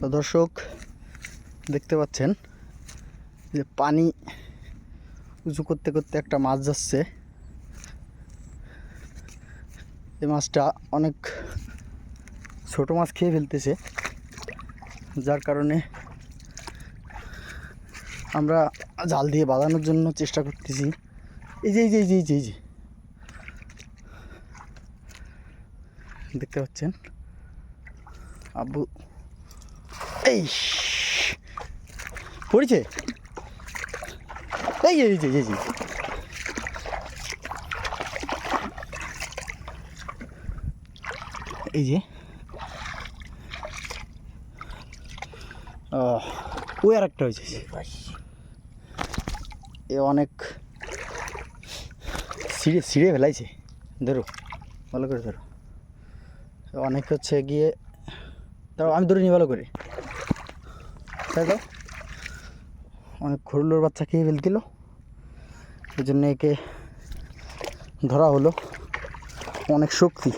তো দর্শক, দেখতে পাচ্ছেন যে পানি উঁচু করতে করতে একটা মাছ যাচ্ছে। এই মাছটা অনেক ছোট মাছ খেয়ে ফেলতেছে, যার কারণে আমরা জাল দিয়ে বাঁধানোর জন্য চেষ্টা করতেছি। এই যে এই যে এই যে এই যে এই যে। দেখতে পাচ্ছেন? আব্বু এই পড়েছে? এই এই যে এই যে। এই যে। আর একটা হয়েছে। এ অনেক ছিঁড়ে ছিঁড়ে ফেলাইছে। ধরো, ভালো করে ধরো। অনেক হচ্ছে গিয়ে তাও আমি ধরে নিই ভালো করে। তাই দাও। অনেক খরুলোর বাচ্চা খেয়ে ফেলছিল এই জন্য একে ধরা হলো। অনেক শক্তি।